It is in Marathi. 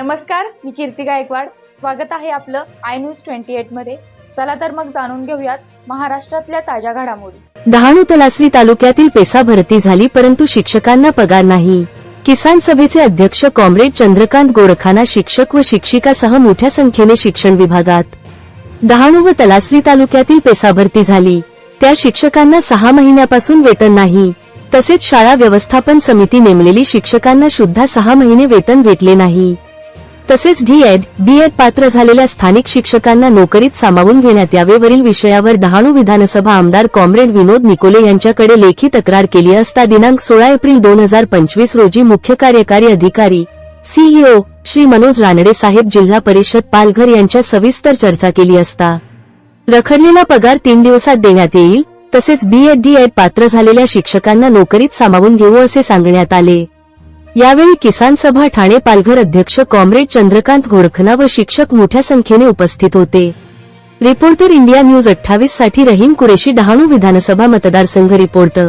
नमस्कार मी कीर्ती गायकवाड. स्वागत आहे आपलं आय न्यूज ट्वेंटी एटमध्ये. चला तर मग जाणून घेऊयात महाराष्ट्रातल्या ताज्या घडामोडी. डहाणू तलासरी तालुक्यातील पेसा भरती झाली परंतु शिक्षकांना पगार नाही. किसान सभेचे अध्यक्ष कॉम्रेड चंद्रकांत गोरखाना शिक्षक व शिक्षिकासह मोठ्या संख्येने शिक्षण विभागात. डहाणू व तलासरी तालुक्यातील पेसा भरती झाली. त्या शिक्षकांना सहा महिन्यापासून वेतन नाही. तसेच शाळा व्यवस्थापन समिती नेमलेली शिक्षकांना सुद्धा सहा महिने वेतन भेटले नाही. तसेच डीएड बीएड पात्र झालेल्या स्थानिक शिक्षकांना नोकरीत सामावून घेण्यात यावेवरील विषयावर डहाणू विधानसभा आमदार कॉम्रेड विनोद निकोले यांच्याकडे लेखी तक्रार केली असता दिनांक सोळा एप्रिल दोन हजार पंचवीस रोजी मुख्य कार्यकारी अधिकारी सीईओ श्री मनोज रानडे साहेब जिल्हा परिषद पालघर यांच्या सविस्तर चर्चा केली असता. रखडलेला पगार तीन दिवसात देण्यात येईल तसेच बीएड डीएड पात्र झालेल्या शिक्षकांना नोकरीत सामावून घेऊ असे सांगण्यात आले. यावेळी किसान सभा ठाणे पालघर अध्यक्ष कॉम्रेड चंद्रकांत गोरखना व शिक्षक मोठ्या संख्येने उपस्थित होते. रिपोर्टर इंडिया न्यूज अठ्ठावीससाठी रहीम कुरेशी डहाणू विधानसभा मतदारसंघ रिपोर्टर